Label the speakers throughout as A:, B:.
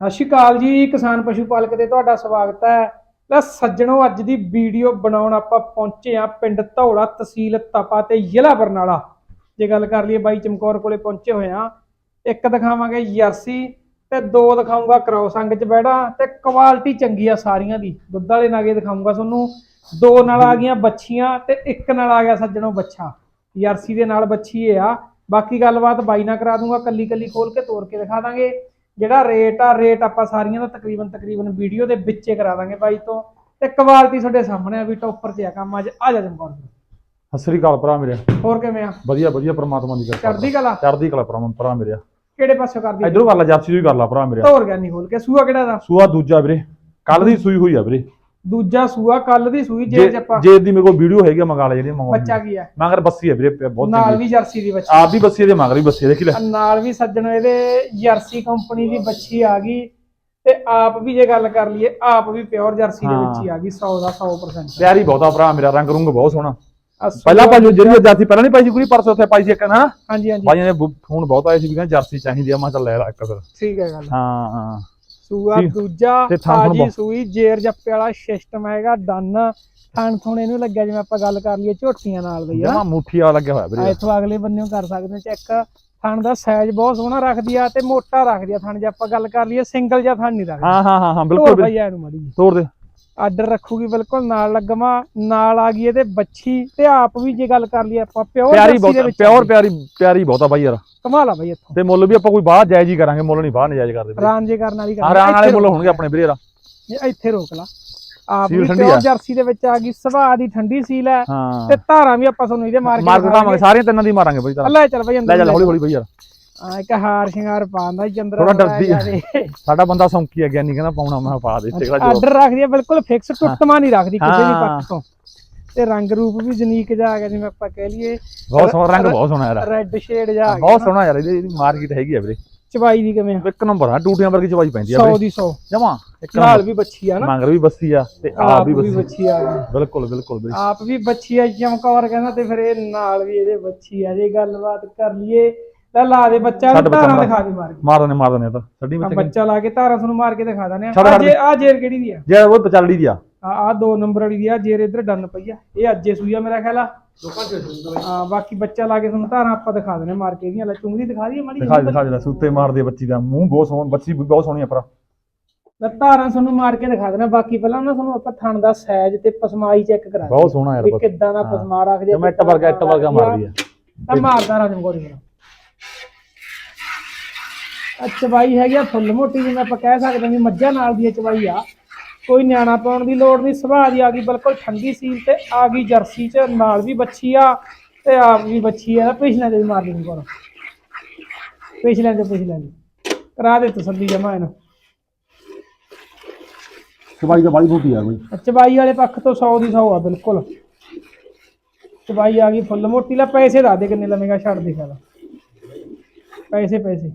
A: ਸਤਿ ਸ਼੍ਰੀ ਅਕਾਲ ਜੀ, ਕਿਸਾਨ ਪਸ਼ੂ ਪਾਲਕ ਤੇ ਤੁਹਾਡਾ ਸਵਾਗਤ ਹੈ। ਲੈ ਸੱਜਣੋ, ਅੱਜ ਦੀ ਵੀਡੀਓ ਬਣਾਉਣ ਆਪਾਂ ਪਹੁੰਚੇ ਆ ਪਿੰਡ ਧੌਲਾ ਤਹਿਸੀਲ ਤਪਾ ਤੇ ਜ਼ਿਲ੍ਹਾ ਬਰਨਾਲਾ। ਜੇ ਗੱਲ ਕਰ ਲਈਏ, ਬਾਈ ਚਮਕੌਰ ਕੋਲੇ ਪਹੁੰਚੇ ਹੋਏ ਆ ਇੱਕ ਦਿਖਾਵਾਂਗੇ ਜਰਸੀ ਤੇ ਦੋ ਦਿਖਾਉਂਗਾ ਕ੍ਰੋਸ ਅੰਗ ਚ ਬੈੜਾ ਤੇ ਕੁਆਲਿਟੀ ਚੰਗੀ ਆ ਸਾਰੀਆਂ ਦੀ। ਦੁੱਧ ਵਾਲੇ ਨਾਗੇ ਦਿਖਾਉਂਗਾ ਤੁਹਾਨੂੰ। ਦੋ ਨਾਲ ਆ ਗਈਆਂ ਬੱਚੀਆਂ ਤੇ ਇੱਕ ਨਾਲ ਆ ਗਿਆ ਸੱਜਣੋ ਬੱਚਾ ਜਰਸੀ ਦੇ ਨਾਲ ਬੱਚੀ ਇਹ ਆ। ਬਾਕੀ ਗੱਲਬਾਤ ਬਾਈ ਨਾਲ ਕਰਾ ਦੂੰਗਾ ਕੱਲੀ ਕੱਲੀ ਖੋਲ ਕੇ ਤੋੜ ਕੇ ਦਿਖਾ ਦਾਂਗੇ। ਜਿਹੜਾ ਰੇਟ ਆ ਰੇਟ ਆਪਾਂ ਸਾਰੀਆਂ ਦਾ ਤਕਰੀਬਨ ਤਕਰੀਬਨ ਵੀਡੀਓ ਦੇ ਵਿੱਚੇ ਕਰਾ ਦਾਂਗੇ ਬਾਈ ਤੋਂ। ਤੇ ਕੁਆਲਿਟੀ ਤੁਹਾਡੇ ਸਾਹਮਣੇ ਆ ਵੀ ਟੌਪਰ ਤੇ ਆ ਕੰਮ। ਅੱਜ ਆ ਜਾ। ਜਮਕੌਰ
B: ਸਤਿ ਸ੍ਰੀ ਅਕਾਲ ਭਰਾ ਮੇਰੇ।
A: ਹੋਰ ਕਿਵੇਂ ਆ?
B: ਵਧੀਆ ਵਧੀਆ ਪ੍ਰਮਾਤਮਾ ਦੀ ਕਿਰਪਾ।
A: ਚੜਦੀ ਕਲਾ?
B: ਚੜ੍ਹਦੀ ਕਲਾ ਭਰਾ ਭਰਾ ਮੇਰੇ।
A: ਕਿਹੜੇ ਪਾਸੋਂ ਕਰਦੀ?
B: ਇਧਰੋਂ ਕਰ ਲਾ ਜਰਸੀ ਵੀ ਕਰ ਲਾ ਭਰਾ ਮੇਰੇ।
A: ਤੋਰ ਗਿਆ ਨਹੀਂ ਖੋਲ ਕੇ ਸੂਆ ਕਿਹੜਾ ਦਾ?
B: ਸੂਆ ਦੂਜਾ ਵੀਰੇ। ਕੱਲ ਦੀ ਸੂਈ ਹੋਈ ਆ ਵੀਰੇ।
A: ਦੂਜਾ ਸੂਆ ਕੱਲ ਦੀ ਸੂਈ ਜੇ
B: ਜੇ
A: ਆਪਾਂ।
B: ਜੇ ਦੀ ਮੇਰੇ ਕੋਲ ਵੀਡੀਓ ਹੈਗੀ ਆ, ਮੰਗਾ ਲੈ ਜਿਹੜੀ ਮੰਗਵਾਉਣੀ
A: ਬੱਚਾ ਕੀ ਆ?
B: ਮਗਰ ਬੱਸੀ ਆ ਵੀਰੇ ਬਹੁਤ
A: ਨਾਲ
B: ਚੰਗੀ
A: ਵੀ ਜਰਸੀ ਦੀ ਬੱਚੀ।
B: ਆਪ ਵੀ ਬੱਸੀ ਆ ਤੇ ਮਗਰ ਵੀ ਬੱਸੀ ਦੇਖੀ ਲੈ।
A: ਨਾਲ ਵੀ ਸੱਜਣ ਇਹਦੇ ਜਰਸੀ ਕੰਪਨੀ ਦੀ ਬੱਚੀ ਆ ਗਈ। ਤੇ ਆਪ ਵੀ ਜੇ ਗੱਲ ਕਰ ਲਈਏ ਆਪ ਵੀ ਪਿਓਰ ਜਰਸੀ ਦੇ ਵਿੱਚ ਹੀ ਆ ਗਈ 100 ਦਾ 100%
B: ਪਿਆਰੀ ਬਹੁਤਾ ਭਰਾ ਮੇਰਾ ਰੰਗ ਰੁੰਗ ਬਹੁਤ ਸੋਹਣਾ। ਪਹਿਲਾਂ ਭਾਜੀ ਜਿਹੜੀ ਜਰਸੀ ਪਹਿਲਾਂ ਨਹੀਂ ਪਾਈ ਸੀ ਕੋਈ ਪਰਸੋਂ ਉੱਥੇ ਪਾਈ ਸੀ ਇੱਕ ਨਾ
A: ਹਾਂਜੀ ਹਾਂਜੀ।
B: ਭਾਈਆਂ ਨੇ ਫੋਨ ਬਹੁਤ ਆਏ ਸੀ ਵੀ ਕਹਿੰਦੇ ਜਰਸੀ ਚਾਹੀਦੀ ਆ ਮੈਂ ਕਿਹਾ ਚੱਲ ਲੈ ਲਾ ਇੱਕ ਫਿਰ
A: ਠੀਕ ਹੈ ਗੱਲ।
B: ਹਾਂ ਹਾਂ।
A: ਸੂਆ। ਦੂਜਾ
B: ਤੇ ਥਣ ਥਣ
A: ਤਾਜੀ
B: ਬਹੁਤ-
A: ਸੂਈ ਜੇਰ ਜੱਪੇ ਵਾਲਾ ਸਿਸਟਮ ਹੈਗਾ ਡਨ। ਥਣ ਥੁਣ ਇਹਨੂੰ ਲੱਗਿਆ ਜਿਵੇਂ ਆਪਾਂ ਗੱਲ ਕਰ ਲਈਏ ਝੋਟੀਆਂ ਨਾਲ ਬਈ
B: ਜਮਾ ਮੁੱਠੀ ਵਾਲਾ ਲੱਗਿਆ ਹੋਇਆ
A: ਆ
B: ਵੀਰੇ
A: ਇੱਥੋਂ ਅਗਲੇ ਬੰਨਿਓ ਕਰ ਸਕਦੇ ਚੈੱਕ ਥਣ ਦਾ ਸਾਈਜ਼ ਬਹੁਤ ਸੋਹਣਾ ਰੱਖਦੀ ਆ ਤੇ ਮੋਟਾ ਰੱਖਦੀ ਆ ਥਣ ਜੇ ਆਪਾਂ ਗੱਲ ਕਰ ਲਈਏ ਸਿੰਗਲ ਜਿਹਾ ਥਣ ਨਹੀਂ ਰੱਖਦੀ।
B: ਹਾਂ ਹਾਂ ਹਾਂ ਹਾਂ
A: ਬਿਲਕੁਲ
B: ਵੀਰੇ।
A: ਬਈ ਇਹਨੂੰ ਮੜੀ
B: ਤੋੜ ਦੇ।
A: ਆਰਡਰ ਰੱਖੂਗੀ ਬਿਲਕੁਲ ਨਾਲ ਲੱਗਮਾ ਨਾਲ ਆ ਗਈ ਇਹਦੇ ਬੱਚੀ ਤੇ ਆਪ ਵੀ ਜੇ ਗੱਲ ਕਰ ਲਈਏ ਆਪਾਂ ਪਿਓਰ
B: ਪਿਆਰੀ ਬਹੁਤ ਪਿਓਰ ਪਿਆਰੀ ਪਿਆਰੀ ਬਹੁਤਾ ਬਾਈ ਯਾਰ।
A: ਕਮਾਲ ਆ ਬਈ ਇੱਥੋਂ।
B: ਤੇ ਮੁੱਲ ਵੀ ਆਪਾਂ ਕੋਈ ਬਾਹਰ ਜਾਇਜ਼ ਹੀ ਕਰਾਂਗੇ ਮੁੱਲ ਨਹੀਂ ਬਾਹਰ ਨਜਾਇਜ਼ ਕਰਦੇ।
A: ਰਾਨ ਜੇ ਕਰਨ ਵਾਲੀ ਗੱਲ
B: ਆਰਾਮ ਵਾਲੇ ਮੁੱਲ ਹੋਣਗੇ ਆਪਣੇ ਵੀਰੇ ਯਾਰ
A: ਇੱਥੇ ਰੋਕ ਲਾ। ਆਪ ਵੀ ਪਿਓਰ
B: ਆ।
A: ਜਰਸੀ ਦੇ ਵਿੱਚ ਆ ਗਈ ਸੁਭਾਅ ਦੀ ਠੰਡੀ ਸੀਲ ਹੈ। ਤੇ ਧਾਰਾਂ ਵੀ ਆਪਾਂ ਤੁਹਾਨੂੰ ਇਹਦੇ ਮਾਰ ਕੇ
B: ਮਾਰ ਘਟਾਵਾਂਗੇ ਸਾਰੀਆਂ ਤਿੰਨਾਂ ਦੀ ਮਾਰਾਂਗੇ ਬਾਈ ਤਾਂ
A: ਅੱਲਾ ਚੱਲ ਬਈ ਅੰਦਰ
B: ਲੈ ਚੱਲ ਹੌਲੀ ਹੌਲੀ ਬਾਈ ਯਾਰ।
A: ਆ ਇੱਕ ਹਾਰ ਸ਼ਿੰਗਾਰ ਪਾਉਂਦਾ ਚੰਦਰਾ
B: ਥੋੜਾ ਡਰਦੀ। ਸਾਡਾ ਬੰਦਾ ਸੌਂਕੀ ਆ ਗਿਆ ਨਹੀਂ ਕਹਿੰਦਾ ਪਾਉਣਾ ਮੈਂ ਪਾ ਦੇ ਤੇਰਾ ਜੋ
A: ਆਰਡਰ ਰੱਖਦੀ ਆ ਬਿਲਕੁਲ ਫਿਕਸ ਟੁੱਟਮਾ ਨਹੀਂ ਰੱਖਦੀ ਕਿਸੇ ਵੀ। ਪੱਖ ਤੋਂ। ਤੇ ਰੰਗ ਰੂਪ ਵੀ ਜਨੀਕ ਜਾ ਆ ਗਿਆ ਜਿਵੇਂ ਆਪਾਂ ਕਹਿ ਲਈਏ।
B: ਬਹੁਤ ਸੋਹਣਾ ਰੰਗ ਬਹੁਤ ਸੋਹਣਾ ਯਾਰ।
A: ਰੈੱਡ ਸ਼ੇਡ ਜਾ
B: ਬਹੁਤ ਸੋਹਣਾ ਯਾਰ ਇਹਦੀ ਮਾਰਕੀਟ ਹੈਗੀ ਆ ਵੀਰੇ।
A: ਚਵਾਈ ਦੀ ਕਿਵੇਂ
B: ਇੱਕ ਨੰਬਰ ਆ ਟੂਟੀਆਂ ਵਰਗੀ ਚਵਾਈ ਪੈਂਦੀ ਆ
A: 100
B: ਵੀਰੇ।
A: ਦੀ 100
B: ਜਮਾ ਇੱਕ
A: ਨਾਲ ਵੀ ਬੱਚੀ ਆ ਨਾ।
B: ਮੰਗਰ ਵੀ ਬੱਸੀ ਆ ਤੇ ਆਪ ਵੀ
A: ਬੱਚੀ ਆ।
B: ਬਿਲਕੁਲ ਬਿਲਕੁਲ
A: ਆਪ ਵੀ ਬੱਚੀ ਆ ਚਮਕੌਰ ਕਹਿੰਦਾ ਤੇ ਫਿਰ ਇਹ ਨਾਲ ਵੀ ਇਹਦੇ ਬੱਚੀ ਆ ਜੇ ਗੱਲਬਾਤ ਕਰ ਲਈਏ। ਲੈ ਲਾ ਦੇ ਬੱਚਾ
B: ਛੱਡ
A: ਨੂੰ
B: ਬੱਚਾ
A: ਧਾਰਾਂ
B: ਮਾਰ।
A: ਦਿਖਾ ਦੇ ਮਾਰ ਕੇ।
B: ਮਾਰ ਦਨੇ ਮਾਰ ਦਨੇ ਤਾਂ। ਛੱਡੀ
A: ਆ
B: ਵਿੱਚ
A: ਬੱਚਾ ਲਾ ਕੇ ਧਾਰਾਂ ਤੁਹਾਨੂੰ ਮਾਰ ਕੇ ਦਿਖਾ ਦਨੇ ਆ।
B: ਛੱਡ
A: ਆਹ
B: ਛੱਡ।
A: ਜੇ ਆ ਜੇਰ ਕਿਹੜੀ ਦੀ ਆ?
B: ਜੇ ਉਹ ਪਚਲੜੀ ਦੀ ਆ।
A: ਆ ਆ ਦੋ ਨੰਬਰ ਵਾਲੀ ਦੀ ਆ ਜੇਰ ਇਧਰ ਡੰਨ ਪਈ ਆ। ਇਹ ਅੱਜੇ ਸੂਈ ਆ ਮੇਰਾ ਖਿਆਲ ਆ। ਹਾਂ ਬਾਕੀ ਬੱਚਾ ਲਾ ਕੇ ਤੁਹਾਨੂੰ ਧਾਰਾਂ ਆਪਾਂ ਦਿਖਾ ਦਨੇ ਮਾਰ ਕੇ ਇਹਦੀਆਂ। ਲੈ ਚੁੰਗਦੀ ਦਿਖਾ ਦਈਏ ਮਾੜੀ
B: ਦਿਖਾ ਦਿਖਾ ਦੇ ਲੈ, ਸੁੱਤੇ ਮਾਰਦੀ ਆ ਬੱਚੀ ਦਾ। ਮੂੰਹ ਬਹੁਤ ਸੋਹਣਾ ਬੱਚੀ ਵੀ ਬਹੁਤ ਸੋਹਣੀ ਆ ਪਰ
A: ਲੈ ਧਾਰਾਂ ਤੁਹਾਨੂੰ ਮਾਰ ਕੇ ਦਿਖਾ ਦੇਣਾ ਬਾਕੀ ਪਹਿਲਾਂ ਨਾ ਤੁਹਾਨੂੰ ਆਪਾਂ ਥਣ ਦਾ ਸਾਈਜ਼ ਤੇ ਪਸਮਾਈ ਚੈੱਕ ਕਰਾ
B: ਬਹੁਤ ਸੋਹਣਾ ਯਾਰ
A: ਵੀ ਕਿੱਦਾਂ ਦਾ
B: ਹਾਂ।
A: ਪਸਮਾ ਰੱਖਦੇ
B: ਜਿਵੇਂ ਇੱਟ ਵਰਗਾ ਇੱਟ ਵਰਗਾ ਮਾਰਦੀ ਆ।
A: ਤਾਂ ਮਾਰਦਾ ਰਾਜਮ ਗੋਰੀ ਮੇਰਾ ਆ ਚਵਾਈ ਹੈਗੀ ਆ ਫੁੱਲ ਮੋਟੀ ਜਿਵੇਂ ਆਪਾਂ ਕਹਿ ਸਕਦੇ ਹਾਂ ਵੀ ਮੱਝਾਂ ਨਾਲ ਦੀ ਇਹ ਚਵਾਈ ਆ। ਕੋਈ ਨਿਆਣਾ ਪਾਉਣ ਦੀ ਲੋੜ ਨਹੀਂ ਸੁਭਾਅ ਦੀ ਆ ਗਈ ਬਿਲਕੁਲ ਠੰਡੀ ਸੀਲ ਤੇ ਆ ਗਈ ਜਰਸੀ ਚ ਨਾਲ ਵੀ ਬੱਚੀ ਆ ਤੇ ਆਪ ਵੀ ਬੱਚੀ ਆ ਪਿਛਲੇ ਦੇ ਮਾਰ ਲਈ ਕੋਲ। ਪਿਛਲੇ ਦੇ ਪਿਛਲੇ ਦੇ। ਕਰਾ ਦੇ ਤਸੱਲੀ ਜਮਾ ਇਹਨੂੰ।
B: ਸਵਾਈ ਤਾਂ ਬਾਈ ਬੂਟੀ ਆ ਬਈ।
A: ਚਬਾਈ ਵਾਲੇ ਪੱਖ ਤੋਂ 100 ਦੀ 100 ਆ ਬਿਲਕੁਲ। ਚਬਾਈ ਆ ਗਈ ਫੁੱਲ ਮੋਟੀ ਲਾ ਪੈਸੇ ਦੱਸ ਦੇ ਕਿੰਨੇ ਲਵੇਂਗਾ ਛੱਡ ਦੇ ਖਿਆਲ ਪੈਸੇ ਪੈਸੇ।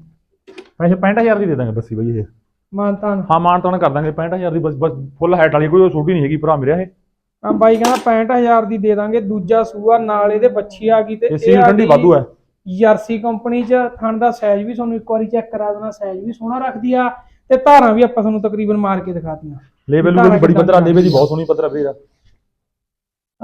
B: ਪੈਸੇ 65000 ਦੀ ਦੇ ਦਾਂਗੇ ਬੱਸੀ ਬਈ ਇਹ।
A: ਮਾਨਤਾਨ।
B: ਹਾਂ ਮਾਨ ਤਾਂ ਕਰ ਦਾਂਗੇ 65000 ਦੀ ਬਸ ਬਸ ਫੁੱਲ ਹਾਈਟ ਵਾਲੀ ਕੋਈ ਛੋਟੀ ਨਹੀਂ ਹੈਗੀ ਭਰਾ ਮੇਰਾ ਇਹ।
A: ਆ ਬਾਈ ਕਹਿੰਦਾ 65000 ਦੀ ਦੇ ਦਾਂਗੇ ਦੂਜਾ ਸੂਆ ਨਾਲ ਇਹਦੇ ਬੱਚੀ ਆ ਗਈ ਤੇ
B: ਇਹ ਸੀਲ ਠੰਡੀ ਵਾਧੂ ਹੈ।
A: ਜਰਸੀ ਕੰਪਨੀ ਚ ਥਣ ਦਾ ਸਾਈਜ਼ ਵੀ ਤੁਹਾਨੂੰ ਇੱਕ ਵਾਰੀ ਚੈੱਕ ਕਰਾ ਦੇਣਾ ਸਾਈਜ਼ ਵੀ ਸੋਹਣਾ ਰੱਖਦੀ ਆ ਤੇ ਧਾਰਾਂ ਵੀ ਆਪਾਂ ਤੁਹਾਨੂੰ ਤਕਰੀਬਨ ਮਾਰ ਕੇ ਦਿਖਾਤੀਆਂ ਧਾਰਾਂ
B: ਵੀ ਬੜੀ ਪੱਧਰਾ ਲੇਵਲ ਦੀ ਬਹੁਤ ਸੋਹਣੀ ਪੱਧਰਾ ਵੀਰਾ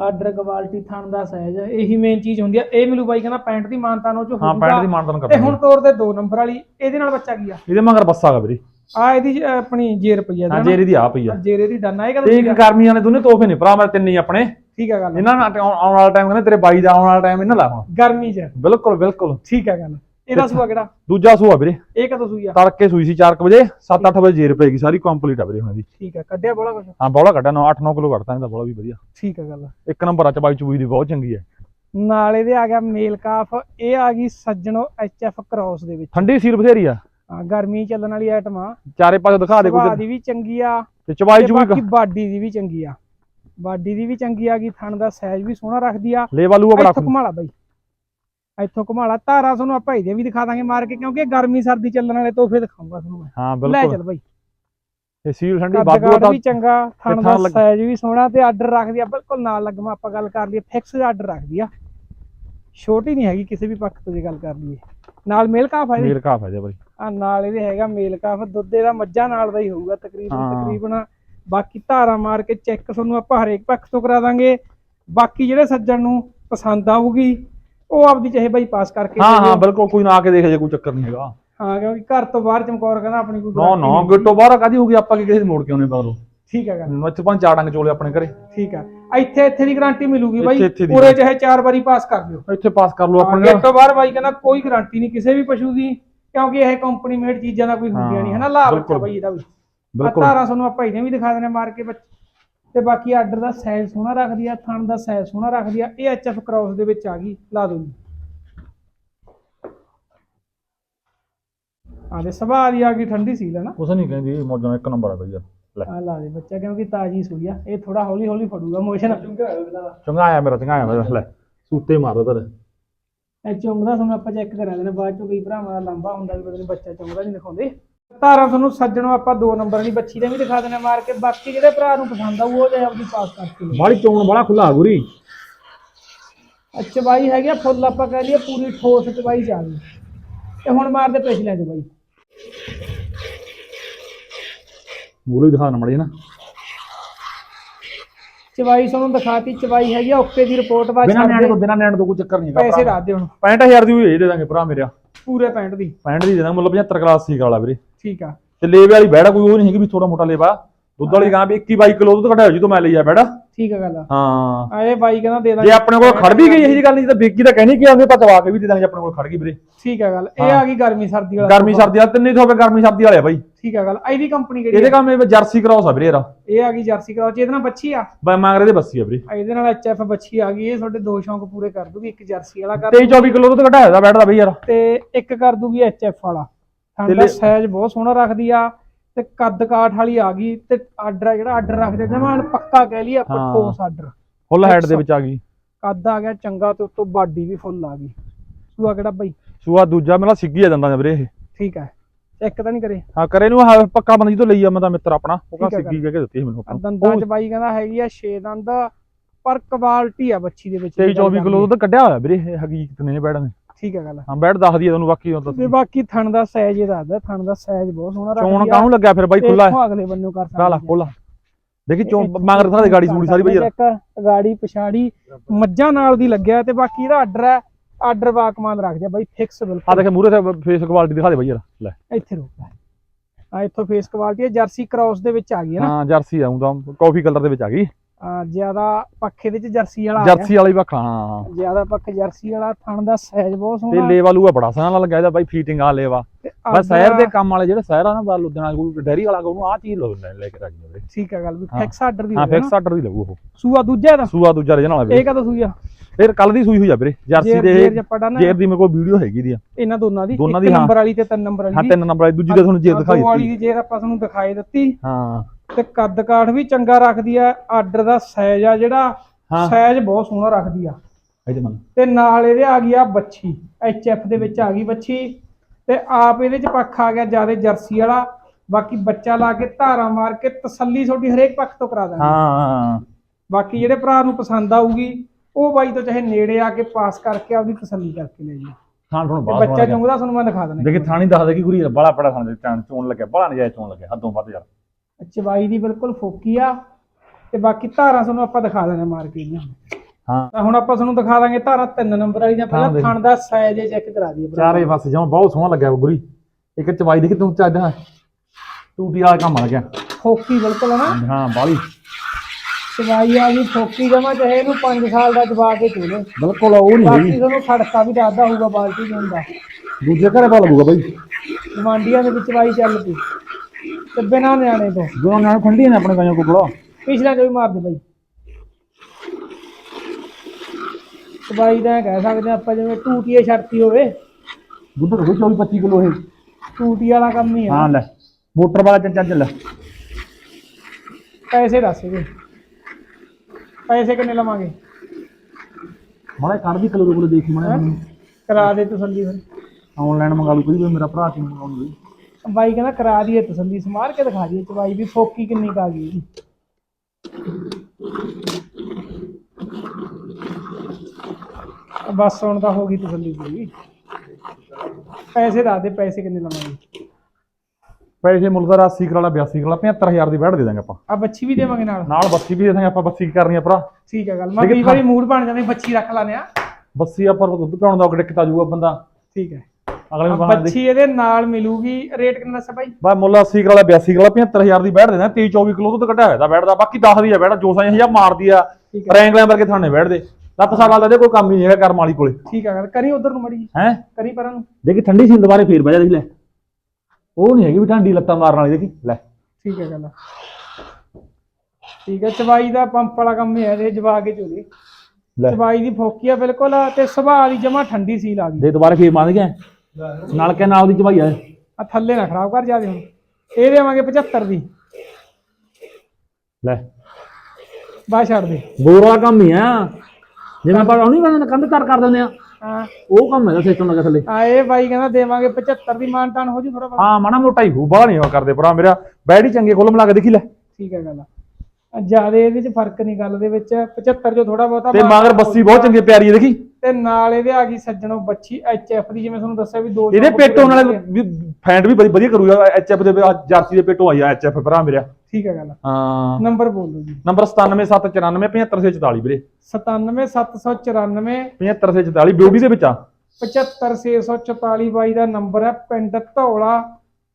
A: ਆਰਡਰ ਕੁਆਲਿਟੀ ਥਣ ਦਾ ਸਾਈਜ਼ ਇਹੀ ਮੇਨ ਚੀਜ਼ ਹੁੰਦੀ ਆ। ਇਹ ਮਿਲੂ ਬਾਈ ਕਹਿੰਦਾ 65 ਦੀ ਮਾਨਤਾਨ ਉਹ ਚ
B: ਹਾਂ
A: ਹੋਊਗਾ।
B: 65 ਦੀ ਮਾਨ ਤਾਂ ਕਰ
A: ਤੇ
B: ਦਾਂਗੇ
A: ਹੁਣ ਤੋਰ ਦੇ ਦੋ ਨੰਬਰ ਵਾਲੀ ਇਹਦੇ ਨਾਲ ਬੱਚਾ ਕੀ ਆ?
B: ਇਹਦੇ ਮਗਰ ਬੱਸ ਆਗਾ ਵੀਰੇ।
A: ਆ ਇਹਦੀ ਜ- ਆਪਣੀ ਜੇਰ ਪਈ ਆ
B: ਹਾਂ ਜੇਰੀ ਦੀ ਆ ਪਈ ਆ।
A: ਨਾ। ਜੇਰੇ ਦੀ ਡੰਨ ਆਏਗਾ
B: ਤੇ ਇੱਕ ਗਰਮੀਆਂ ਨੇ ਦੋਨੇ ਤੋਹਫੇ ਨੇ ਭਰਾ ਮੇਰੇ ਤਿੰਨ ਹੀ ਆਪਣੇ।
A: ਠੀਕ ਆ ਗੱਲ
B: ਇਹਨਾਂ ਨਾਲ ਆਉਣ ਵਾਲਾ ਟਾਈਮ ਕਹਿੰਦੇ ਤੇਰੇ ਬਾਈ ਦਾ ਆਉਣ ਵਾਲਾ ਟਾਈਮ ਇਹਨਾਂ ਲਾ ਹੁਣ
A: ਗਰਮੀ ਚ।
B: ਬਿਲਕੁਲ ਬਿਲਕੁਲ।
A: ਠੀਕ ਆ ਗੱਲ। ਇਹਦਾ ਸੂਆ ਕਿਹੜਾ?
B: ਦੂਜਾ ਸੂਆ ਵੀਰੇ।
A: ਇਹ ਕਦੋਂ ਸੂਈ ਆ?
B: ਤੜਕੇ ਸੂਈ ਸੀ 4 ਵਜੇ 7-8 ਵਜੇ ਜੇਰ ਪਏਗੀ ਸਾਰੀ ਕੰਪਲੀਟ ਆ ਵੀਰੇ ਹੁਣ ਦੀ
A: ਠੀਕ ਆ ਕੱਢਿਆ ਬੋਲਾ ਕੁਛ?
B: ਹਾਂ ਬੋਲਾ ਕੱਢਿਆ 8-9 ਕਿਲੋ ਕੱਢਤਾ ਇਹਦਾ ਬੋਲਾ ਵੀ ਵਧੀਆ।
A: ਠੀਕ ਆ ਗੱਲ
B: ਇੱਕ ਨੰਬਰ ਆ ਚਬਾਈ ਚੂਈ ਦੀ ਬਹੁਤ ਚੰਗੀ ਹੈ
A: ਨਾਲ ਇਹਦੇ ਆ ਗਿਆ ਮੇਲ ਕਾਫ ਇਹ ਆ ਗਈ ਸੱਜਣੋ ਐਫ ਕ੍ਰਾਸ ਦੇ ਵਿੱਚ।
B: ਠੰਡੀ ਸੀਰ ਬਥੇਰੀ ਆ।
A: ਹਾਂ ਗਰਮੀ ਚੱਲਣ ਵਾਲੀ ਆਈਟਮ ਆ।
B: ਚਾਰੇ ਪਾਸੇ ਦਿਖਾ ਦੇ ਕੋਈ
A: ਦੀ ਵੀ ਚੰਗੀ ਆ
B: ਤੇ ਚਬਾਈ ਚੂਈ
A: ਬਾਕੀ ਬਾਡੀ ਦੀ ਵੀ ਚੰਗੀ ਆ। ਬਾਡੀ ਦੀ ਵੀ ਚੰਗੀ ਆ ਗਈ ਥਣ ਦਾ ਸਾਈਜ਼ ਵੀ ਸੋਹਣਾ ਰੱਖਦੀ ਆ।
B: ਲੈ ਵਾਲੂ ਬੜਾ
A: ਘੁਮਾਲਾ ਬਾਈ। ਇੱਥੋਂ ਘੁਮਾਲਾ ਧਾਰਾ ਤੁਹਾਨੂੰ ਆਪਾਂ ਇਹਦੇ ਵੀ ਦਿਖਾ ਦਾਂਗੇ ਮਾਰ ਕੇ ਕਿਉਂਕਿ ਗਰਮੀ ਸਰਦੀ ਚੱਲਣ ਵਾਲੇ ਤੋਹਫੇ ਦਿਖਾਉਂਗਾ ਤੁਹਾਨੂੰ ਮੈਂ।
B: ਹਾਂ
A: ਲੈ
B: ਬਿਲਕੁਲ।
A: ਚੱਲ ਬਾਈ।
B: ਤੇ ਸੀਲ ਠੰਡੀ
A: ਕੱਦਕਾਠ
B: ਦਾ
A: ਵੀ ਚੰਗਾ ਥਣ ਦਾ ਸਾਈਜ਼ ਵੀ ਸੋਹਣਾ ਤੇ ਆਰਡਰ ਰੱਖਦੀ ਆ ਬਿਲਕੁਲ ਨਾਲ ਲੱਗਮਾ ਆਪਾਂ ਗੱਲ ਕਰ ਲਈਏ ਫਿਕਸ ਆਰਡਰ ਰੱਖਦੀ ਆ ਛੋਟੀ ਨਹੀਂ ਹੈਗੀ ਕਿਸੇ ਵੀ ਪੱਖ ਤੋਂ ਜੇ ਗੱਲ ਕਰ ਲਈਏ। ਨਾਲ ਮੇਲ ਕਾਫ ਇਹਦੇ?
B: ਮੇਲ ਕਾਫ ਹੈ ਜੇ ਬਾਈ
A: ਆ ਨਾਲ ਇਹਦੇ ਹੈਗਾ ਮੇਲ ਕਾਫ ਦੁੱਧ ਇਹਦਾ ਮੱਝਾਂ ਨਾਲ ਦਾ ਹੀ ਹੋਊਗਾ ਤਕਰੀਬਨ
B: ਹਾਂ।
A: ਤਕਰੀਬਨ। ਬਾਕੀ ਧਾਰਾ ਮਾਰ ਕੇ ਚੈੱਕ ਤੁਹਾਨੂੰ ਆਪਾਂ ਹਰੇਕ ਪੱਖ ਤੋਂ ਕਰਾ ਦਾਂਗੇ। ਬਾਕੀ ਜਿਹੜੇ ਸੱਜਣ ਨੂੰ ਪਸੰਦ ਆਊਗੀ ਉਹ ਆਪਦੀ ਚਾਹੇ ਬਾਈ ਪਾਸ ਕਰਕੇ
B: ਹਾਂ ਹਾਂ। ਬਿਲਕੁਲ ਕੋਈ ਨਾ ਆ ਕੇ ਦੇਖ ਜੇ ਕੋਈ ਚੱਕਰ ਨਹੀਂ ਹੈਗਾ।
A: ਹਾਂ ਕਿਉਂਕਿ ਘਰ ਤੋਂ ਬਾਹਰ ਚਮਕੌਰ ਕਹਿੰਦਾ ਆਪਣੀ ਕੋਈ
B: ਨਾ ਨਾ
A: ਨਹੀਂ।
B: ਗਿੱਟੋ ਬਾਹਰ ਕਾਦੀ ਹੋਊਗੀ ਆਪਾਂ ਕੀ ਕਿਸੇ ਦੇ ਮੋੜ ਕੇ ਆਉਣੇ ਬਾਹਰੋਂ?
A: ਠੀਕ ਹੈ ਗੱਲ
B: ਮੱਚ ਪੰਜ ਚਾਰ ਡੰਗ ਚੋਲੇ ਆਪਣੇ ਘਰੇ।
A: ਠੀਕ ਹੈ ਇੱਥੇ ਇੱਥੇ ਦੀ ਗਾਰੰਟੀ ਮਿਲੂਗੀ ਬਾਈ।
B: ਇੱਥੇ- ਇੱਥੇ
A: ਪੂਰੇ ਚਾਹੇ ਚਾਰ ਵਾਰੀ ਪਾਸ ਕਰ ਦਿਓ
B: ਇੱਥੇ ਪਾਸ ਕਰ ਲਓ ਆਪਣੇ
A: ਗੇਟ ਬਾਹਰ ਬਾਈ ਕਹਿੰਦਾ ਕੋਈ ਗਾਰੰਟੀ ਨਹੀਂ ਕਿਸੇ ਵੀ ਪਸ਼ੂ ਦੀ ਕਿਉਂਕਿ ਇਹ ਕੰਪਨੀ ਮੇਡ ਚੀਜ਼ਾਂ ਦਾ ਕੋਈ ਹੁੰਦੀਆਂ ਨਹੀਂ ਹੈ ਨਾ ਲਾ ਬੱਚਾ। ਬਾਈ ਇਹਦਾ ਵੀ।
B: ਬਿਲਕੁਲ।
A: ਧਾਰਾਂ ਤੁਹਾਨੂੰ ਆਪਾਂ ਇਹਨੇ ਵੀ ਦਿਖਾ ਦੇਣੇ ਮਾਰ ਕੇ ਬੱਚੇ ਤੇ ਬਾਕੀ ਆਰਡਰ ਦਾ ਸਾਈਜ਼ ਸੋਹਣਾ ਰੱਖਦੀ ਆ ਥਣ ਦਾ ਸਾਈਜ਼ ਸੋਹਣਾ ਰੱਖਦੀ ਆ ਇਹ ਐਚਐਫ ਕ੍ਰਾਸ ਦੇ ਵਿੱਚ ਆ ਗਈ ਲਾ ਦੋ ਜੀ ਆ ਦੇ ਸੁਭਾਅ ਦੀ ਆ ਗਈ ਠੰਡੀ ਸੀ ਲੈਣਾ
B: ਕੁਛ ਨਹੀਂ ਕਹਿੰਦੀ ਮੌਜਾਂ ਇੱਕ ਨੰਬਰ ਆ ਬਈ ਯਾਰ ਲੈ।
A: ਆ ਲਾ ਦੇ ਬੱਚਾ ਕਿਉਂਕਿ ਤਾਜੀ ਸੂਈ ਆ ਇਹ ਥੋੜਾ ਹੌਲੀ ਹੌਲੀ ਫੜੂਗਾ ਮੋਸ਼ਨ।
B: ਚੰਗਾ ਆਇਆ ਮੇਰਾ ਚੰਗਾ ਆਇਆ ਮੇਰਾ ਲੈ ਸੂਤੇ ਮਾਰਦਾ ਤੇਰੇ
A: ਇਹ ਚੁੰਗਦਾ ਤੁਹਾਨੂੰ ਆਪਾਂ ਚੈੱਕ ਕਰਾ ਦੇਣਾ ਬਾਅਦ ਚੋਂ ਕਈ ਭਰਾਵਾਂ ਦਾ ਲੰਬਾ ਹੁੰਦਾ ਵੀ ਪਤਾ ਨਹੀਂ ਬੱਚਾ ਚੁੰਗਦਾ ਨਹੀਂ ਦਿਖਾਉਂਦੇ। ਧਾਰਾਂ ਤੁਹਾਨੂੰ ਸੱਜਣੋਂ ਆਪਾਂ ਦੋ ਨੰਬਰ ਵਾਲੀ ਬੱਚੀ ਦੇ ਵੀ ਦਿਖਾ ਦੇਣਾ ਮਾਰ ਕੇ ਬਾਕੀ ਜਿਹੜੇ ਭਰਾ ਨੂੰ ਪਸੰਦ ਆਊ ਉਹ ਜੇ ਆਪਦੀ ਪਾਸ ਕਰਕੇ ਲਓ
B: ਬਾੜੀ ਚੋਣ ਬੜਾ ਖੁੱਲਾ ਗੁਰੀ।
A: ਚਵਾਈ ਹੈਗੀ ਆ ਫੁੱਲ ਆਪਾਂ ਕਹਿ ਲਈਏ ਪੂਰੀ ਠੋਸ ਚਵਾਈ ਚ ਗਈ ਤੇ ਹੁਣ ਮਾਰਦੇ ਪਿਛਲੇ ਚ ਬਾਈ।
B: ਮੂਰੇ ਦਿਖਾਣਾ ਮੜੀ ਨਾ।
A: ਚਵਾਈ ਤੁਹਾਨੂੰ ਦਿਖਾਤੀ ਚਵਾਈ ਹੈਗੀ ਆ ਓਕੇ ਦੀ ਰਿਪੋਰਟ ਬਾਅਦ
B: ਬਿਨਾ ਨੈਣ
A: ਦੇ।
B: ਤੋਂ ਬਿਨਾ ਨੈਣ ਤੋਂ ਕੋਈ ਚੱਕਰ ਨਹੀਂ ਹੈਗਾ
A: ਪੈਸੇ ਰੱਖ ਦੇ ਹੁਣ।
B: 65000 ਦੀ ਹੋਈ ਦੇ ਦਾਂਗੇ ਭਰਾ ਮੇਰਾ
A: ਪੂਰੇ ਪੈਂਟ ਦੀ।
B: 65 ਦੀ ਦੇ ਦਾਂਗੇ ਮੁੱਲ 75 ਕਲਾਸ ਸੀ ਵਾਲਾ ਵੀਰੇ।
A: ਠੀਕ ਆ।
B: ਤੇ ਲੇਵੇ ਵਾਲੀ ਬੈੜਾ ਕੋਈ ਉਹ ਨਹੀਂ ਹੈਗੀ ਵੀ ਥੋੜਾ ਮੋਟਾ ਲੇਵਾ। ਦੁੱਧ ਵਾਲੀ ਗਾਂ ਵੀ 21 22 ਕਿਲੋ ਦੁੱਧ ਘਟਾਇਆ ਜਦੋਂ ਮੈਂ ਲਈ ਆ ਬੈੜਾ।
A: ਠੀਕ ਆ ਗੱਲ ਆ।
B: ਹਾਂ।
A: ਆ ਇਹ ਬਾਈ ਕਹਿੰਦਾ ਦੇ
B: ਜੇ
A: ਦਾਂਗੇ
B: ਆਪਣੇ ਕੋਲ ਖੜ ਵੀ ਗਈ ਇਹੀ ਜੀ ਗੱਲ ਨਹੀਂ ਤਾਂ ਬੇਕੀ ਤਾਂ ਕਹਿਣੀ ਕਿ ਆਉਂਦੇ ਪਤਵਾ ਕੇ ਵੀ ਦੇ ਦਾਂਗੇ ਆਪਣੇ ਕੋਲ ਖੜ ਗਈ ਵੀਰੇ।
A: ਠੀਕ ਆ ਗੱਲ। ਇਹ ਆ ਗਈ ਗਰਮੀ ਸਰਦੀ ਵਾਲਾ
B: ਗਰਮੀ ਸਰਦੀ ਵਾਲਾ ਤਿੰਨੇ ਤੋਂ ਗਰਮੀ ਸਰਦੀ ਵਾਲੇ ਆ ਬਾਈ।
A: ਠੀਕ ਆ ਗੱਲ। ਇਹਦੀ ਕੰਪਨੀ ਕਿਹੜੀ
B: ਇਹਦੇ? ਕੰਮ ਇਹ ਜਰਸੀ ਕਰਾਉਸ ਆ ਵੀਰੇ ਇਹਦਾ।
A: ਇਹ ਆ ਗਈ ਜਰਸੀ ਕਰਾਓ ਇਹਦੇ ਨਾਲ ਬੱਚੀ ਆ?
B: ਬਈ ਮੰਗ ਦੇ ਬੱਸੀ ਆ ਵੀਰੇ।
A: ਇਹਦੇ ਨਾਲ ਐਚਐਫ ਬੱਚੀ ਆ ਗਈ। ਇਹ ਤੁਹਾਡੇ ਦੋ ਸ਼ੌਂਕ ਪੂਰੇ ਕਰ ਦੂਗੀ। ਇੱਕ ਜਰਸੀ ਵਾਲਾ ਕਰ
B: 23 24 ਕਿਲੋ ਦੁੱਧ ਘਟਾਇਆ ਦਾ ਬੈਠਦਾ ਬਈ ਯਾਰ।
A: ਤੇ ਇੱਕ ਕਰ ਦੂਗੀ ਐਚਐਫ ਵਾਲਾ।
B: ਤੇ
A: ਠੰਡਾ
B: ਲੈ-
A: ਸਾਈਜ਼ ਬਹੁਤ ਸੋਹਣਾ ਰੱਖਦੀ ਆ ਤੇ ਕੱਦ ਕਾਠ ਵਾਲੀ ਆ ਗਈ ਤੇ ਆਰਡਰ ਆ ਜਿਹੜਾ ਆਰਡਰ ਰੱਖਦੇ ਜਮਾਨ ਪੱਕਾ ਕਹਿ ਲਈ ਆਪਾਂ। ਠੋਸ ਆਰਡਰ।
B: ਫੁੱਲ ਹੈਡ ਦੇ ਵਿੱਚ ਆ ਗਈ।
A: ਕੱਦ ਆ ਗਿਆ ਚੰਗਾ ਤੇ ਉੱਤੋਂ ਬਾਡੀ ਵੀ ਫੁੱਲ ਆ ਗਈ। ਸੂਆ ਕਿਹੜਾ ਬਾਈ?
B: ਸੂਆ ਦੂਜਾ ਮੇਰਾ ਸਿੱਗੀ ਆ ਜਾਂਦਾ ਵੀਰੇ ਇਹ।
A: ਠੀਕ ਹੈ ਚੈੱਕ ਤਾਂ ਨਹੀਂ ਕਰੇ?
B: ਹਾਂ ਕਰੇ ਨੂੰ ਪੱਕਾ ਬੰਦਾ ਜਦੋਂ ਲਈ ਆ ਮੈਂ ਤਾਂ ਮਿੱਤਰ ਆਪਣਾ ਉਹ ਕਾ ਸਿੱਗੀ ਕਹਿ ਕੇ ਦਿੱਤੀ ਮੈਨੂੰ ਆਪਾਂ
A: ਦੰਦਾਂ ਚ ਬਾਈ ਕਹਿੰਦਾ ਹੈਗੀ ਆ 6 ਦੰਦ ਪਰ ਕੁਆਲਿਟੀ ਆ ਬੱਚੀ ਦੇ ਵਿੱਚ
B: 23 24 ਕਿਲੋ ਦੁੱਧ ਕੱਢਿਆ ਹੋਇਆ ਵੀਰੇ ਇਹ ਹਕੀਕਤ ਨੇ ਬੈੜ ਨੇ।
A: ਠੀਕ ਹੈ ਗੱਲ।
B: ਹਾਂ ਬੈੜ ਦੱਸਦੀ ਆ ਤੁਹਾਨੂੰ ਬਾਕੀ ਉਹ
A: ਤੇ
B: ਦੱਸ
A: ਬਾਕੀ ਥਣ ਦਾ ਸਾਈਜ਼ ਇਹ ਦੱਸਦਾ ਥਣ ਦਾ ਸਾਈਜ਼ ਬਹੁਤ ਸੋਹਣਾ ਰੱਖਦੀ
B: ਚੋਣ
A: ਆ
B: ਕਾਹਨੂੰ ਲੱਗਿਆ ਫਿਰ ਬਾਈ ਖੁੱਲਾ
A: ਇੱਥੋਂ ਅਗਲੇ ਬੰਨੋਂ ਕਰ ਸਕਦੇ ਆ।
B: ਖੋਲਾ ਦੇਖੀ ਚੋਣ ਮੰਗ ਰਥਾ ਦੀ ਗਾੜੀ ਸੂੜੀ ਸਾਰੀ ਬਈ
A: ਇੱਕ ਗਾੜੀ ਪਛਾੜੀ ਮੱਝਾਂ ਨਾਲ ਦੀ ਲੱਗਿਆ ਤੇ ਬਾਕੀ ਇਹਦਾ ਆਰਡਰ ਹੈ ਆਰਡਰ ਵਾਕਮਾਨ ਰੱਖਦੇ ਆ ਬਾਈ ਫਿਕਸ
B: ਆ
A: ਬਿਲਕੁਲ
B: ਦੇਖ ਮੂਰੇ ਤੇ ਫੇਸ ਕੁਆਲਿਟੀ ਦਿਖਾ ਦੇ ਬਾਈ ਯਾਰ ਲੈ।
A: ਇੱਥੇ ਰੁਕ ਆ ਇੱਥੋਂ ਫੇਸ ਕੁਆਲਿਟੀ ਹੈ ਜਰਸੀ ਕ੍ਰਾਸ ਦੇ ਵਿੱਚ ਆ ਗਈ ਹੈ ਨਾ।
B: ਹਾਂ ਜਰਸੀ ਆਉਂਦਾ ਕਾਫੀ ਕਲਰ ਦੇ ਵਿੱਚ ਆ ਗਈ।
A: ਆ ਜ਼ਿਆਦਾ ਪੱਖੇ ਦੇ ਚ ਜਰਸੀ ਵਾਲਾ ਆ
B: ਜਰਸੀ ਵਾਲੀ ਵੱਖਾ ਹਾਂ
A: ਜ਼ਿਆਦਾ ਪੱਖ ਜਰਸੀ ਵਾਲਾ ਥਣ ਦਾ ਸਾਈਜ਼ ਬਹੁਤ
B: ਤੇ
A: ਸੋਹਣਾ
B: ਲੇਵਾ ਲੂਆ ਬੜਾ ਸੋਹਣਾ ਲੱਗਿਆ ਇਹਦਾ ਬਾਈ ਫੀਟਿੰਗ ਆ ਲੇਵਾ।
A: ਤੇ
B: ਬਸ ਸ਼ਹਿਰ ਦੇ ਕੰਮ ਵਾਲੇ ਜਿਹੜੇ ਸ਼ਹਿਰ ਆ ਨਾ ਬਾਹਰ ਲੁਧਿਆਣਾ ਕੋਈ ਡੈਰੀ ਵਾਲਾ ਉਹਨੂੰ ਆ ਚੀਜ਼ ਲੋ ਕੇ ਰਾਜੀ ਵੀਰੇ।
A: ਠੀਕ ਹੈ ਗੱਲ ਵੀ
B: ਹਾਂ।
A: ਫਿਕਸ ਆਰਡਰ ਦੀ
B: ਹਾਂ। ਫਿਕਸ ਆਰਡਰ ਦੀ ਲਊ ਉਹ।
A: ਸੂਆ ਦੂਜਾ ਦਾ
B: ਸੂਆ ਦੂਜਾ ਰਜਣ ਵਾਲਾ
A: ਇਹ ਕਦੋਂ ਸੂਈ ਆ?
B: ਫਿਰ ਕੱਲ ਦੀ ਸੂਈ ਹੋਈ ਆ ਵੀਰੇ ਜਰਸੀ
A: ਜੇਰ
B: ਦੇ
A: ਜੇਰ
B: ਦੀ ਮੇਰੇ ਕੋਲ ਵੀਡੀਓ ਹੈਗੀ ਦੀ ਆ।
A: ਇਹਨਾਂ ਦੋਨਾਂ ਦੀ
B: ਦੋਨਾਂ ਦੀ, ਹਾਂ।
A: ਨੰਬਰ ਵਾਲੀ ਤੇ ਤਿੰਨ ਨੰਬਰ
B: ਹਾਂ
A: ਵਾਲੀ
B: ਤਿੰਨ ਨੰਬਰ ਵਾਲੀ ਦੂਜੀ ਤੇ ਤੁਹਾਨੂੰ ਜੇਰ ਦਿਖਾਈ
A: ਦੋ ਵਾਲੀ
B: ਦਿੱਤੀ।
A: ਦੀ ਜੇਰ ਆਪਾਂ ਤੁਹਾਨੂੰ ਦਿਖਾਈ ਦਿੱਤੀ।
B: ਹਾਂ।
A: ਤੇ ਕੱਦ ਕਾਠ ਵੀ ਚੰਗਾ ਰੱਖਦੀ ਆ ਆਰਡਰ ਦਾ ਸਾਈਜ਼ ਆ ਜਿਹੜਾ
B: ਹਾਂ।
A: ਸਾਈਜ਼ ਬਹੁਤ ਸੋਹਣਾ ਰੱਖਦੀ ਆ।
B: ਇਹਦੇ ਮੰਨ
A: ਤੇ ਨਾਲ ਇਹਦੇ ਆ ਗਈ ਆ ਬੱਚੀ ਐਚਐਫ ਦੇ ਵਿੱਚ ਆ ਗਈ ਬੱਚੀ ਤੇ ਆਪ ਇਹਦੇ ਚ ਪੱਖ ਆ ਗਿਆ ਜ਼ਿਆਦਾ ਜਰਸੀ ਵਾਲਾ ਬਾਕੀ ਬੱਚਾ ਲਾ ਕੇ ਧਾਰਾ ਮਾਰ ਕੇ ਤਸੱਲੀ ਤੁਹਾਡੀ ਹਰੇਕ ਪੱਖ ਤੋਂ ਕਰਾ ਦਾਂਗੇ।
B: ਹਾਂ
A: ਬਾਕੀ ਜਿਹੜੇ ਭਰਾ ਨੂੰ ਪਸੰਦ ਆਊਗੀ ਉਹ ਬਾਈ ਤੋਂ ਚਾਹੇ ਨੇੜੇ ਆ ਕੇ ਪਾਸ ਕਰਕੇ ਆਪਦੀ ਤਸੱਲੀ ਕਰਕੇ ਲੈ ਜੀ
B: ਥਾਣ ਤੁਹਾਨੂੰ
A: ਤੇ
B: ਬਾਹਰ
A: ਬੱਚਾ ਚੁੰਗਦਾ ਤੁਹਾਨੂੰ ਮੈਂ ਦਿਖਾ ਦਿੰਦਾ
B: ਦੇਖੀ ਥਾਣੀ ਦੱਸਦੇ ਕਿ ਗੁਰੀ ਬੜਾ ਬੜਾ ਥਾਣ ਦੇ ਚੋਣ ਲੱਗਿਆ ਬੜਾ ਨਜਾਇਜ਼ ਚੋਣ ਲੱਗਿਆ ਹੱਦੋਂ ਵੱਧ ਯਾਰ।
A: ਚਵਾਈ ਦੀ ਬਿਲਕੁਲ ਫੋਕੀ ਆ ਤੇ ਬਾਕੀ ਧਾਰਾਂ ਤੁਹਾਨੂੰ ਆਪਾਂ ਦਿਖਾ ਦੇਣਾ ਮਾਰ ਕੇ ਦੀਆਂ।
B: ਹਾਂ।
A: ਤਾਂ ਹੁਣ ਆਪਾਂ ਤੁਹਾਨੂੰ ਦਿਖਾ ਦਾਂਗੇ ਧਾਰਾਂ ਤਿੰਨ ਨੰਬਰ ਵਾਲੀਆਂ।
B: ਹਾਂ
A: ਪਹਿਲਾਂ। ਥਣ ਦਾ ਸਾਈਜ਼ ਚੈੱਕ ਕਰਾ ਦਈਏ।
B: ਚਾਰੇ ਪਾਸੇ ਜਮਾ ਬਹੁਤ ਸੋਹਣਾ ਲੱਗਿਆ ਗੁਰੀ। ਇੱਕ ਚਵਾਈ ਦੇਖੀ ਤੂੰ ਚੱਜਦਾ ਟੂਟੀ ਵਾਲਾ ਕੰਮ ਆ ਗਿਆ।
A: ਫੋਕੀ ਬਿਲਕੁਲ ਹੈ ਨਾ
B: ਹਾਂ ਬਾਲੀ।
A: ਚਵਾਈ ਆ ਗਈ ਫੋਕੀ ਜਮਾ ਚਾਹੇ ਇਹਨੂੰ 5 ਸਾਲ ਦਾ ਜਵਾ ਕੇ ਚੋਲੇ।
B: ਬਿਲਕੁਲ ਉਹ ਨਹੀਂ
A: ਬਾਕੀ ਤੁਹਾਨੂੰ ਖੜਕਾ ਵੀ ਦੱਸਦਾ ਹੋਊਗਾ ਬਾਲਟੀ ਦੇ ਹੁੰਦਾ।
B: ਦੂਜੇ ਘਰੇ ਪਾ ਲੱਗੂਗਾ ਬਾਈ।
A: ਗਵਾਂਡੀਆਂ ਦੇ ਵਿੱਚ ਚਵਾਈ ਚੱਲ ਪਈ। ਤੇ ਬਿਨਾਂ ਨਿਆਣੇ ਤੋਂ।
B: ਜੋ ਨਾਲ ਖੰਡੀਆਂ ਨੇ ਆਪਣੇ ਕਾਇਆਂ ਕੋਲ
A: ਪਿਛਲਾ ਜੋ ਵੀ ਮਾਰ ਦੇ ਬਾਈ। ਚਵਾਈ ਦਾ ਕਹਿ ਸਕਦੇ ਹਾਂ ਆਪਾਂ ਜਿਵੇਂ ਟੂਟੀਏ ਛੱਡਤੀ ਹੋਵੇ।
B: ਦੁੱਧ ਰੋਜ਼ 24 25 ਕਿਲੋ ਇਹ।
A: ਟੂਟੀ ਵਾਲਾ ਕੰਮ ਨਹੀਂ ਆ।
B: ਹਾਂ ਲੈ। ਮੋਟਰ ਵਾਲਾ ਚੱਲ ਚੱਲ ਲੈ
A: ਪੈਸੇ ਦੱਸ ਦੇ ਪੈਸੇ ਕਿੰਨੇ ਲਵਾਂਗੇ?
B: ਮਾੜਾ ਕਰ ਵੀ ਕਿਲੋ ਕੋਲ ਦੇਖੀ ਮਾੜਾ
A: ਹੈਂ? ਕਰਾ ਦੇ ਤਸੱਲੀ ਫਿਰ
B: ਆਨਲਾਈਨ ਮੰਗਾ ਲੂ ਕੋਈ ਵੀ ਮੇਰਾ ਭਰਾ ਸੀ ਮੰਗਾਉਣ
A: ਬਾਈ ਕਹਿੰਦਾ ਕਰਾ ਦਈਏ ਤਸੱਲੀ ਸਮਾਰ ਕੇ ਦਿਖਾ ਦਈਏ ਚਵਾਈ ਵੀ ਫੋਕੀ ਕਿੰਨੀ ਕਾ ਗਈ। ਬਸ ਹੁਣ ਤਾਂ ਹੋ ਗਈ ਤਸੱਲੀ ਪੂਰੀ। ਪੈਸੇ ਦੱਸ ਦੇ ਪੈਸੇ ਕਿੰਨੇ ਲਵਾਂਗੇ
B: ਪੈਸੇ ਮੁੱਲ ਦਾ 80 ਕਰਾਲਾ 82 ਕਰਾਲਾ 75000 ਦੀ ਬੈਠ ਦੇ ਦਾਂਗੇ ਆਪਾਂ।
A: ਆ ਬੱਚੀ ਵੀ ਦੇਵਾਂਗੇ ਨਾਲ?
B: ਨਾਲ ਬੱਸੀ ਵੀ ਦੇ ਦਾਂਗੇ ਆਪਾਂ ਕੀ ਕਰਨੀ ਆ ਭਰਾ?
A: ਠੀਕ ਹੈ ਗੱਲ ਮੈਂ ਕਈ ਵਾਰੀ ਮੂਡ ਬਣ ਜਾਂਦਾ ਬੱਚੀ ਰੱਖ ਲਾਨੇ ਆ।
B: ਬੱਸੀ ਆਪਾਂ ਦੁੱਧ ਪਿਆਉਣ ਦਾ ਔਕੜ ਕਿਤਾ ਜਾਊਗਾ ਬੰਦਾ।
A: ਠੀਕ ਹੈ
B: ਅਗਲੇ
A: ਆ
B: ਬਾਹਰ ਦੇ
A: ਇਹਦੇ ਨਾਲ ਮਿਲੂਗੀ ਰੇਟ ਕਿੰਨਾ ਦੱਸਿਆ ਬਾਈ?
B: ਬਾ ਮੁੱਲ 80 ਕਰਾਲਾ 82 ਕਰਾਲਾ 75000 ਦੀ ਬੈਠ ਦੇ ਦਾਂ 23 24 ਕਿਲੋ ਦੁੱਧ ਘਟਿਆ ਹੋਇਆ ਦਾ ਬੈਠਦਾ ਬਾਕੀ 10 ਦੀ ਆ ਬੈਠ ਜੋ ਸਾਈਂ ਹਜ਼ਾਰ ਮਾਰਦੀ ਆ ਰੈਂਗਲਾਂ ਵਰਗੇ ਥਾਣੇ ਬੈਠਦੇ। 7 ਸਾਲਾਂ ਦਾ ਕੋਈ ਕੰਮ ਹੀ ਨਹੀਂ ਹੈਗਾ ਕਰਮ ਵਾਲੀ ਕੋਲੇ।
A: ਠੀਕ ਗੱਲ ਕਰੀ ਉਧਰ ਨੂੰ ਮੜੀ
B: ਹੈ?
A: ਕਰੀ ਪਰਾਂ ਨੂੰ।
B: ਦੇਖੀ ਠੰਡੀ ਸੀ ਦੁਬਾਰੇ ਫੇਰ ਬਹਿ ਜਾ ਦੇਖ ਲੈ। ਉਹ ਨਹੀਂ ਹੈਗੀ ਵੀ ਠੰਡੀ ਲੱਤਾਂ ਮਾਰਨ ਵਾਲੀ ਦੇਖੀ। ਲੈ।
A: ਠੀਕ ਹੈ ਗੱਲ ਠੀਕ ਹੈ ਚਵਾਈ ਦਾ ਪੰਪ ਵਾਲਾ ਕੰਮ ਹੀ ਇਹ ਜਵਾ ਕੇ ਚੋਲੇ ਚਵਾਈ ਦੀ ਫੋਕੀ ਆ ਬਿਲਕੁਲ ਤੇ ਸੁਭਾਅ ਦੀ ਜਮਾ ਠੰਡੀ ਸੀਲ ਆ ਗਈ।
B: ਦੇ ਦੁਬਾਰੇ ਫੇਰ ਮੰਨ ਗਿਆ ਨਾਲ ਕੇ ਨਾਲ ਦੀ ਚਵਾਈ ਆ।
A: ਆ ਥੱਲੇ ਨਾ ਖਰਾਬ ਕਰ ਜਾਦੇ ਹੁਣ। ਇਹ ਦੇਵਾਂਗੇ 75 ਦੀ।
B: ਲੈ।
A: ਬਾਹਰ ਛੱਡ ਦੇ।
B: ਗੋਰਾ ਕੰਮ ਹੀ ਆ। ਜਿਵੇਂ ਆਪਾਂ ਉਹ ਨਹੀਂ ਬਣਾਉਂਦੇ ਕੰਧ ਤਰ ਕਰ ਦਿੰਦੇ ਆ।
A: ਹਾਂ।
B: ਉਹ ਕੰਮ ਹੈਗਾ ਸਿਸਟਮ ਲੱਗਾ ਥੱਲੇ।
A: ਆ ਇਹ ਬਾਈ ਕਹਿੰਦਾ ਦੇਵਾਂਗੇ 75 ਦੀ ਮਾਨਤਾਨ ਹੋ ਜੂ ਥੋੜਾ ਬਹੁਤ।
B: ਹਾਂ ਮਾਣਾ ਮੋਟਾ ਹੀ ਹੂ ਬਾਹਲਾ ਨਹੀਂ ਕਰਦੇ ਭਰਾ ਮੇਰਾ। ਹੀ ਚੰਗੇ ਕੋਲ ਮਿਲਾ ਕੇ ਦੇਖੀ ਲੈ।
A: ਠੀਕ ਹੈ ਗੱਲ ਜਿਆਦੇ ਇਹਦੇ ਚ ਫ਼ਰਕ ਨਹੀਂ ਗੱਲ ਦੇ ਵਿੱਚ 75 ਜੋ ਥੋੜਾ ਬਹੁਤਾ
B: ਤੇ ਮਗਰ ਬੱਸੀ ਬਹੁਤ ਚੰਗੀ ਪਿਆਰੀ ਹੈ ਦੇਖੀ।
A: ਤੇ ਨਾਲ ਇਹਦੇ ਆ ਗਈ ਸੱਜਣੋ ਬੱਚੀ ਐਫ ਦੀ ਜਿਵੇਂ ਤੁਹਾਨੂੰ ਦੱਸਿਆ ਵੀ ਦੋ
B: ਇਹਦੇ ਪੇਟੋਂ ਨਾਲੇ ਫੈਂਟ ਵੀ ਵਧੀਆ ਵਧੀਆ ਕਰੂਗਾ ਐਚਐਫ ਦੇ ਜਰਸੀ ਦੇ ਪੇਟੋਂ ਆਈ ਆ ਐਚਐਫ ਭਰਾ ਮੇਰਾ
A: ਠੀਕ ਹੈ ਗੱਲ।
B: ਹਾਂ।
A: ਨੰਬਰ ਬੋਲ ਦਿਓ ਜੀ।
B: ਨੰਬਰ 97794 ਵੀਰੇ।
A: 97794
B: 75644 ਬਿਊਟੀ ਦੇ ਵਿੱਚ ਆ।
A: 75644 ਬਾਈ ਦਾ ਨੰਬਰ ਹੈ ਪਿੰਡ ਧੌਲਾ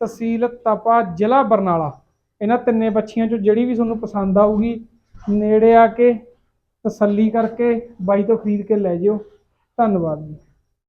A: ਤਹਿਸੀਲ ਤਪਾ ਜ਼ਿਲ੍ਹਾ ਬਰਨਾਲਾ। ਇਹਨਾਂ ਤਿੰਨੇ ਬੱਚੀਆਂ ਚੋਂ ਜਿਹੜੀ ਵੀ ਤੁਹਾਨੂੰ ਪਸੰਦ ਆਊਗੀ ਨੇੜੇ ਆ ਕੇ ਤਸੱਲੀ ਕਰਕੇ ਬਾਈ ਤੋਂ ਖਰੀਦ ਕੇ ਲੈ ਜਿਓ। ਧੰਨਵਾਦ ਜੀ।